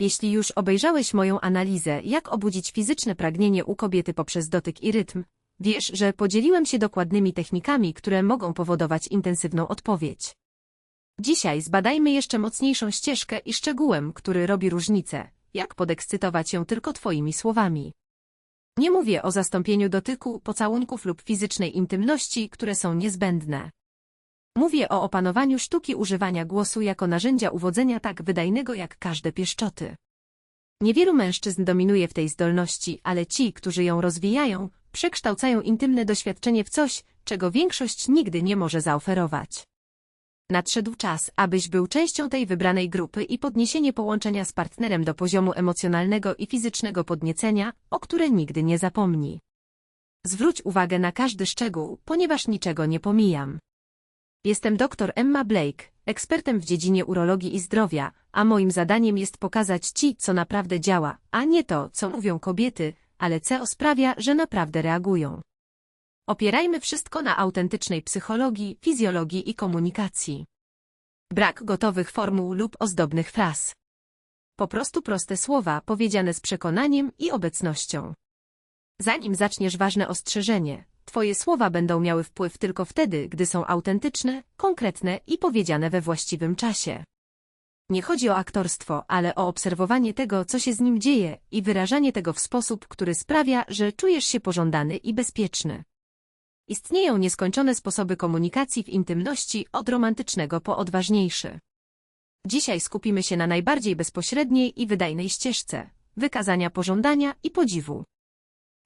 Jeśli już obejrzałeś moją analizę, jak obudzić fizyczne pragnienie u kobiety poprzez dotyk i rytm, wiesz, że podzieliłem się dokładnymi technikami, które mogą powodować intensywną odpowiedź. Dzisiaj zbadajmy jeszcze mocniejszą ścieżkę i szczegółem, który robi różnicę, jak podekscytować ją tylko twoimi słowami. Nie mówię o zastąpieniu dotyku, pocałunków lub fizycznej intymności, które są niezbędne. Mówię o opanowaniu sztuki używania głosu jako narzędzia uwodzenia tak wydajnego jak każde pieszczoty. Niewielu mężczyzn dominuje w tej zdolności, ale ci, którzy ją rozwijają, przekształcają intymne doświadczenie w coś, czego większość nigdy nie może zaoferować. Nadszedł czas, abyś był częścią tej wybranej grupy i podniesienie połączenia z partnerem do poziomu emocjonalnego i fizycznego podniecenia, o które nigdy nie zapomni. Zwróć uwagę na każdy szczegół, ponieważ niczego nie pomijam. Jestem dr Emma Blake, ekspertem w dziedzinie urologii i zdrowia, a moim zadaniem jest pokazać Ci, co naprawdę działa, a nie to, co mówią kobiety, ale co sprawia, że naprawdę reagują. Opierajmy wszystko na autentycznej psychologii, fizjologii i komunikacji. Brak gotowych formuł lub ozdobnych fraz. Po prostu proste słowa powiedziane z przekonaniem i obecnością. Zanim zaczniesz ważne ostrzeżenie, Twoje słowa będą miały wpływ tylko wtedy, gdy są autentyczne, konkretne i powiedziane we właściwym czasie. Nie chodzi o aktorstwo, ale o obserwowanie tego, co się z nim dzieje i wyrażanie tego w sposób, który sprawia, że czujesz się pożądany i bezpieczny. Istnieją nieskończone sposoby komunikacji w intymności od romantycznego po odważniejszy. Dzisiaj skupimy się na najbardziej bezpośredniej i wydajnej ścieżce wykazania pożądania i podziwu.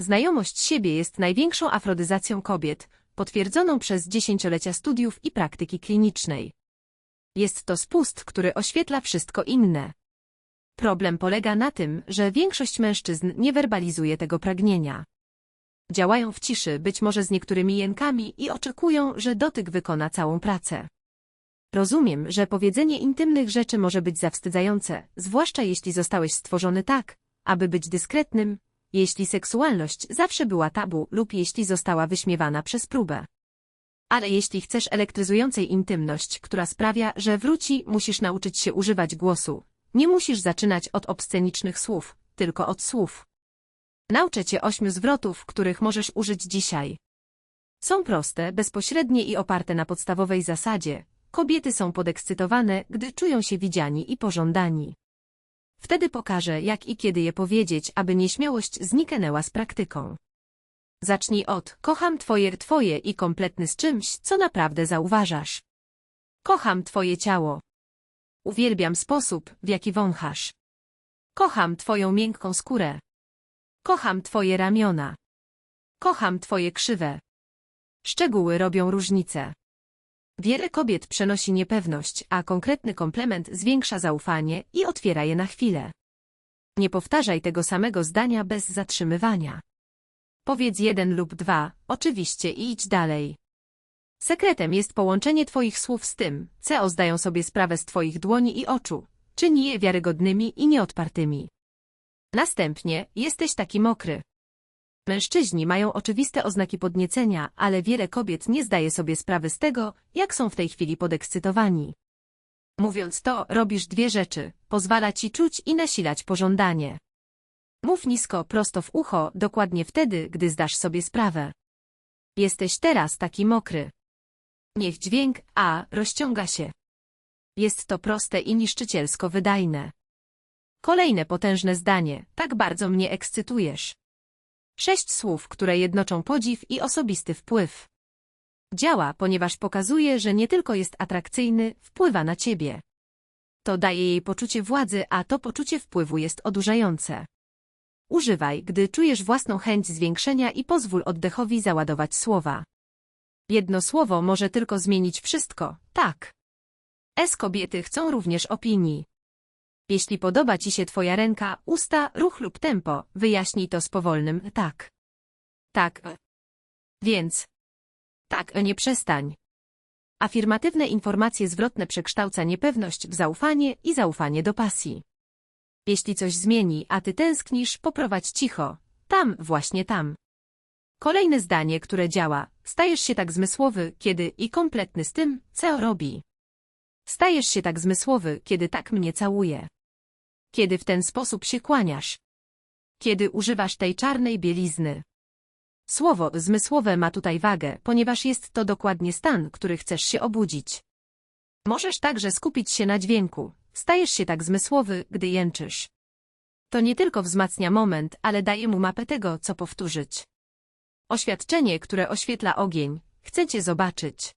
Znajomość siebie jest największą afrodyzacją kobiet, potwierdzoną przez dziesięciolecia studiów i praktyki klinicznej. Jest to spust, który oświetla wszystko inne. Problem polega na tym, że większość mężczyzn nie werbalizuje tego pragnienia. Działają w ciszy, być może z niektórymi jękami i oczekują, że dotyk wykona całą pracę. Rozumiem, że powiedzenie intymnych rzeczy może być zawstydzające, zwłaszcza jeśli zostałeś stworzony tak, aby być dyskretnym, jeśli seksualność zawsze była tabu lub jeśli została wyśmiewana przez próbę. Ale jeśli chcesz elektryzującej intymność, która sprawia, że wróci, musisz nauczyć się używać głosu. Nie musisz zaczynać od obscenicznych słów, tylko od słów. Nauczę cię ośmiu zwrotów, których możesz użyć dzisiaj. Są proste, bezpośrednie i oparte na podstawowej zasadzie. Kobiety są podekscytowane, gdy czują się widziani i pożądani. Wtedy pokażę, jak i kiedy je powiedzieć, aby nieśmiałość zniknęła z praktyką. Zacznij od kocham twoje twoje i kompletny z czymś, co naprawdę zauważasz. Kocham twoje ciało. Uwielbiam sposób, w jaki wąchasz. Kocham twoją miękką skórę. Kocham twoje ramiona. Kocham twoje krzywe. Szczegóły robią różnicę. Wiele kobiet przenosi niepewność, a konkretny komplement zwiększa zaufanie i otwiera je na chwilę. Nie powtarzaj tego samego zdania bez zatrzymywania. Powiedz jeden lub dwa, oczywiście i idź dalej. Sekretem jest połączenie Twoich słów z tym, co zdają sobie sprawę z Twoich dłoni i oczu, czyni je wiarygodnymi i nieodpartymi. Następnie, jesteś taki mokry. Mężczyźni mają oczywiste oznaki podniecenia, ale wiele kobiet nie zdaje sobie sprawy z tego, jak są w tej chwili podekscytowani. Mówiąc to, robisz dwie rzeczy. Pozwala ci czuć i nasilać pożądanie. Mów nisko, prosto w ucho, dokładnie wtedy, gdy zdasz sobie sprawę. Jesteś teraz taki mokry. Niech dźwięk A rozciąga się. Jest to proste i niszczycielsko wydajne. Kolejne potężne zdanie. Tak bardzo mnie ekscytujesz. Sześć słów, które jednoczą podziw i osobisty wpływ. Działa, ponieważ pokazuje, że nie tylko jest atrakcyjny, wpływa na ciebie. To daje jej poczucie władzy, a to poczucie wpływu jest odurzające. Używaj, gdy czujesz własną chęć zwiększenia i pozwól oddechowi załadować słowa. Jedno słowo może tylko zmienić wszystko, tak. S kobiety chcą również opinii. Jeśli podoba Ci się Twoja ręka, usta, ruch lub tempo, wyjaśnij to z powolnym tak. Tak. Więc. Tak, nie przestań. Afirmatywne informacje zwrotne przekształca niepewność w zaufanie i zaufanie do pasji. Jeśli coś zmieni, a ty tęsknisz, poprowadź cicho. Tam, właśnie tam. Kolejne zdanie, które działa. Stajesz się tak zmysłowy, kiedy i kompletny z tym, co robi. Stajesz się tak zmysłowy, kiedy tak mnie całuje. Kiedy w ten sposób się kłaniasz. Kiedy używasz tej czarnej bielizny. Słowo zmysłowe ma tutaj wagę, ponieważ jest to dokładnie stan, który chcesz się obudzić. Możesz także skupić się na dźwięku. Stajesz się tak zmysłowy, gdy jęczysz. To nie tylko wzmacnia moment, ale daje mu mapę tego, co powtórzyć. Oświadczenie, które oświetla ogień. Chcecie zobaczyć.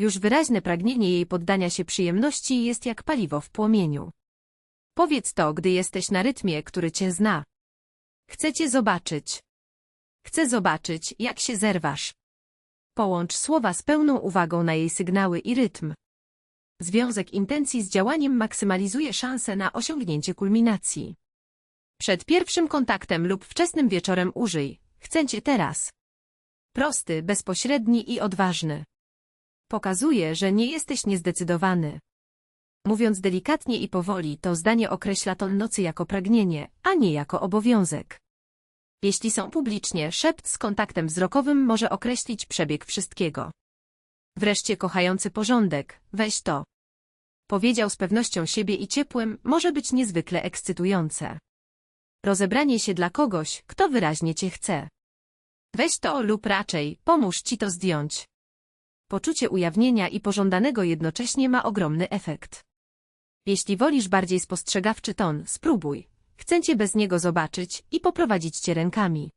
Już wyraźne pragnienie jej poddania się przyjemności jest jak paliwo w płomieniu. Powiedz to, gdy jesteś na rytmie, który cię zna. Chcecie zobaczyć. Chcę zobaczyć, jak się zerwasz. Połącz słowa z pełną uwagą na jej sygnały i rytm. Związek intencji z działaniem maksymalizuje szanse na osiągnięcie kulminacji. Przed pierwszym kontaktem lub wczesnym wieczorem użyj. Chcę cię teraz. Prosty, bezpośredni i odważny. Pokazuje, że nie jesteś niezdecydowany. Mówiąc delikatnie i powoli, to zdanie określa ton nocy jako pragnienie, a nie jako obowiązek. Jeśli są publicznie, szept z kontaktem wzrokowym może określić przebieg wszystkiego. Wreszcie kochający porządek, weź to. Powiedział z pewnością siebie i ciepłym, może być niezwykle ekscytujące. Rozebranie się dla kogoś, kto wyraźnie cię chce. Weź to lub raczej, pomóż ci to zdjąć. Poczucie ujawnienia i pożądanego jednocześnie ma ogromny efekt. Jeśli wolisz bardziej spostrzegawczy ton, spróbuj. Chcę cię bez niego zobaczyć i poprowadzić cię rękami.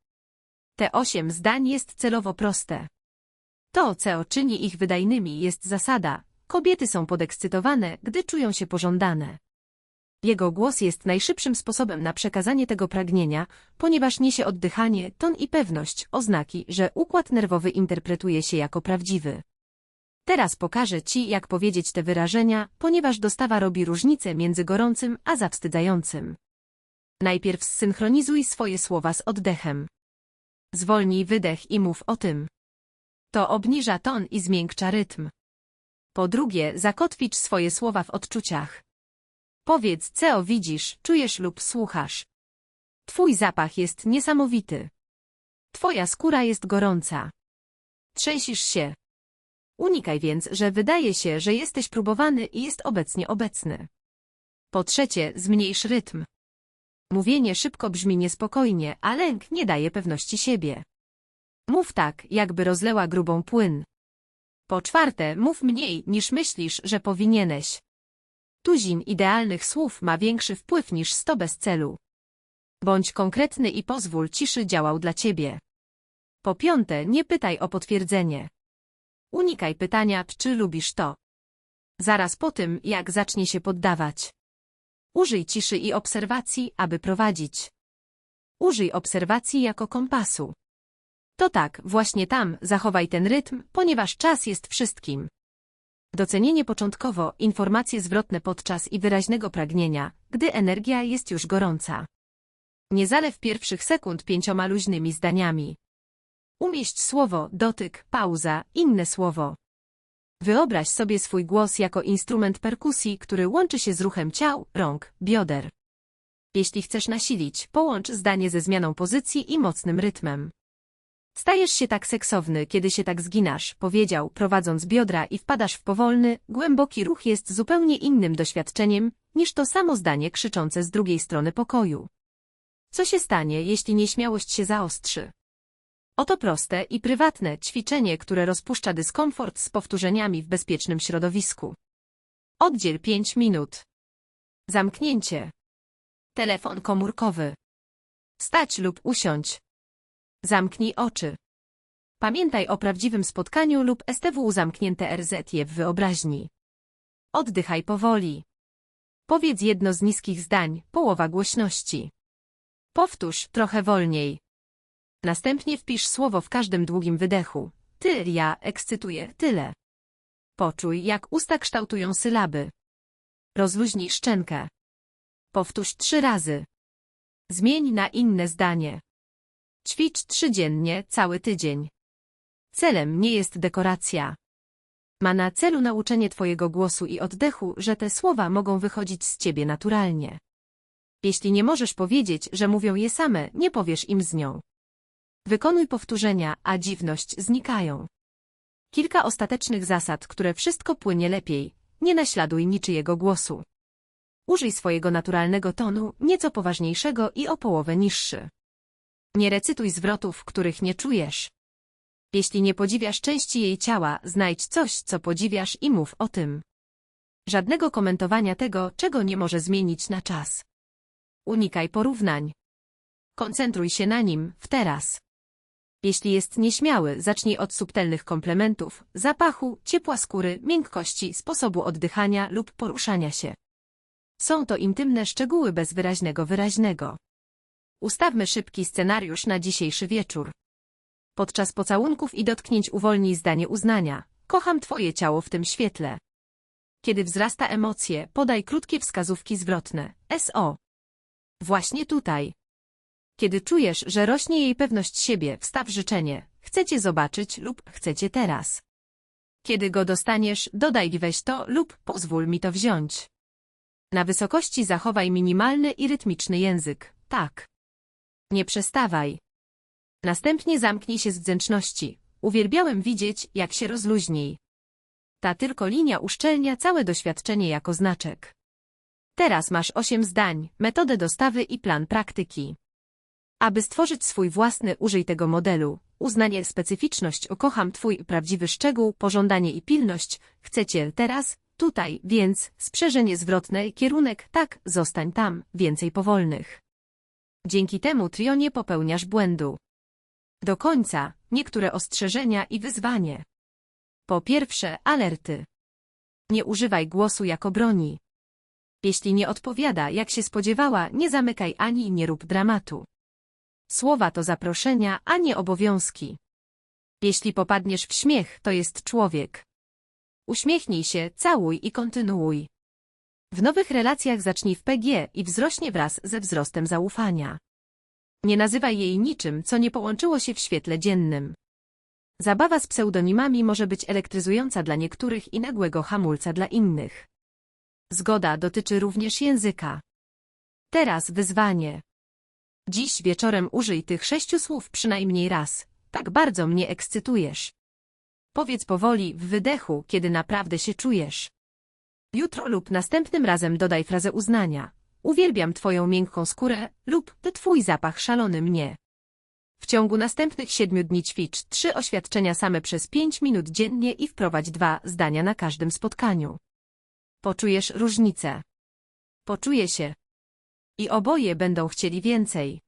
Te osiem zdań jest celowo proste. To, co czyni ich wydajnymi, jest zasada. Kobiety są podekscytowane, gdy czują się pożądane. Jego głos jest najszybszym sposobem na przekazanie tego pragnienia, ponieważ niesie oddychanie, ton i pewność, oznaki, że układ nerwowy interpretuje się jako prawdziwy. Teraz pokażę Ci, jak powiedzieć te wyrażenia, ponieważ dostawa robi różnicę między gorącym a zawstydzającym. Najpierw zsynchronizuj swoje słowa z oddechem. Zwolnij wydech i mów o tym. To obniża ton i zmiękcza rytm. Po drugie, zakotwicz swoje słowa w odczuciach. Powiedz, co widzisz, czujesz lub słuchasz. Twój zapach jest niesamowity. Twoja skóra jest gorąca. Trzęsisz się. Unikaj więc, że wydaje się, że jesteś próbowany i jest obecnie obecny. Po trzecie, zmniejsz rytm. Mówienie szybko brzmi niespokojnie, a lęk nie daje pewności siebie. Mów tak, jakby rozleła grubą płyn. Po czwarte, mów mniej, niż myślisz, że powinieneś. Tuzin idealnych słów ma większy wpływ niż sto bez celu. Bądź konkretny i pozwól ciszy działał dla ciebie. Po piąte, nie pytaj o potwierdzenie. Unikaj pytania, czy lubisz to. Zaraz po tym, jak zacznie się poddawać. Użyj ciszy i obserwacji, aby prowadzić. Użyj obserwacji jako kompasu. To tak, właśnie tam zachowaj ten rytm, ponieważ czas jest wszystkim. Docenienie początkowo, informacje zwrotne podczas i wyraźnego pragnienia, gdy energia jest już gorąca. Nie zalew pierwszych sekund pięcioma luźnymi zdaniami. Umieść słowo, dotyk, pauza, inne słowo. Wyobraź sobie swój głos jako instrument perkusji, który łączy się z ruchem ciał, rąk, bioder. Jeśli chcesz nasilić, połącz zdanie ze zmianą pozycji i mocnym rytmem. Stajesz się tak seksowny, kiedy się tak zginasz, powiedział, prowadząc biodra i wpadasz w powolny, głęboki ruch jest zupełnie innym doświadczeniem, niż to samo zdanie krzyczące z drugiej strony pokoju. Co się stanie, jeśli nieśmiałość się zaostrzy? Oto proste i prywatne ćwiczenie, które rozpuszcza dyskomfort z powtórzeniami w bezpiecznym środowisku. Oddziel 5 minut. Zamknięcie. Telefon komórkowy. Stać lub usiądź. Zamknij oczy. Pamiętaj o prawdziwym spotkaniu lub STW zamknięte RZ w wyobraźni. Oddychaj powoli. Powiedz jedno z niskich zdań, połowa głośności. Powtórz trochę wolniej. Następnie wpisz słowo w każdym długim wydechu. Ty, ja, ekscytuję, tyle. Poczuj, jak usta kształtują sylaby. Rozluźnij szczękę. Powtórz trzy razy. Zmień na inne zdanie. Ćwicz trzydziennie, cały tydzień. Celem nie jest dekoracja. Ma na celu nauczenie Twojego głosu i oddechu, że te słowa mogą wychodzić z Ciebie naturalnie. Jeśli nie możesz powiedzieć, że mówią je same, nie powiesz im z nią. Wykonuj powtórzenia, a dziwność znikają. Kilka ostatecznych zasad, które wszystko płynie lepiej. Nie naśladuj niczyjego głosu. Użyj swojego naturalnego tonu, nieco poważniejszego i o połowę niższy. Nie recytuj zwrotów, których nie czujesz. Jeśli nie podziwiasz części jej ciała, znajdź coś, co podziwiasz i mów o tym. Żadnego komentowania tego, czego nie może zmienić na czas. Unikaj porównań. Koncentruj się na nim, w teraz. Jeśli jest nieśmiały, zacznij od subtelnych komplementów, zapachu, ciepła skóry, miękkości, sposobu oddychania lub poruszania się. Są to intymne szczegóły bez wyraźnego wyraźnego. Ustawmy szybki scenariusz na dzisiejszy wieczór. Podczas pocałunków i dotknięć uwolnij zdanie uznania. Kocham twoje ciało w tym świetle. Kiedy wzrasta emocje, podaj krótkie wskazówki zwrotne. SO. Właśnie tutaj. Kiedy czujesz, że rośnie jej pewność siebie, wstaw życzenie. Chcecie zobaczyć lub chcecie teraz. Kiedy go dostaniesz, dodaj weź to lub pozwól mi to wziąć. Na wysokości zachowaj minimalny i rytmiczny język. Tak. Nie przestawaj. Następnie zamknij się z wdzięczności. Uwielbiałem widzieć, jak się rozluźnij. Ta tylko linia uszczelnia całe doświadczenie jako znaczek. Teraz masz osiem zdań, metodę dostawy i plan praktyki. Aby stworzyć swój własny, użyj tego modelu. Uznanie, specyficzność, kocham twój prawdziwy szczegół, pożądanie i pilność. Chcecie teraz, tutaj, więc, sprzężenie zwrotne, kierunek, tak, zostań tam, więcej powolnych. Dzięki temu trio nie popełniasz błędu. Do końca, niektóre ostrzeżenia i wyzwanie. Po pierwsze, alerty. Nie używaj głosu jako broni. Jeśli nie odpowiada, jak się spodziewała, nie zamykaj ani nie rób dramatu. Słowa to zaproszenia, a nie obowiązki. Jeśli popadniesz w śmiech, to jest człowiek. Uśmiechnij się, całuj i kontynuuj. W nowych relacjach zacznij w PG i wzrośnie wraz ze wzrostem zaufania. Nie nazywaj jej niczym, co nie połączyło się w świetle dziennym. Zabawa z pseudonimami może być elektryzująca dla niektórych i nagłego hamulca dla innych. Zgoda dotyczy również języka. Teraz wyzwanie. Dziś wieczorem użyj tych sześciu słów przynajmniej raz. Tak bardzo mnie ekscytujesz. Powiedz powoli, w wydechu, kiedy naprawdę się czujesz. Jutro lub następnym razem dodaj frazę uznania. Uwielbiam twoją miękką skórę lub twój zapach szalony mnie. W ciągu następnych siedmiu dni ćwicz trzy oświadczenia same przez pięć minut dziennie i wprowadź dwa zdania na każdym spotkaniu. Poczujesz różnicę. Poczuje się. I oboje będą chcieli więcej.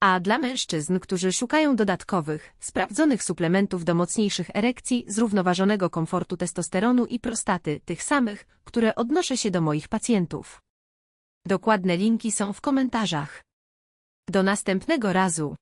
A dla mężczyzn, którzy szukają dodatkowych, sprawdzonych suplementów do mocniejszych erekcji, zrównoważonego komfortu testosteronu i prostaty, tych samych, które odnoszę się do moich pacjentów. Dokładne linki są w komentarzach. Do następnego razu.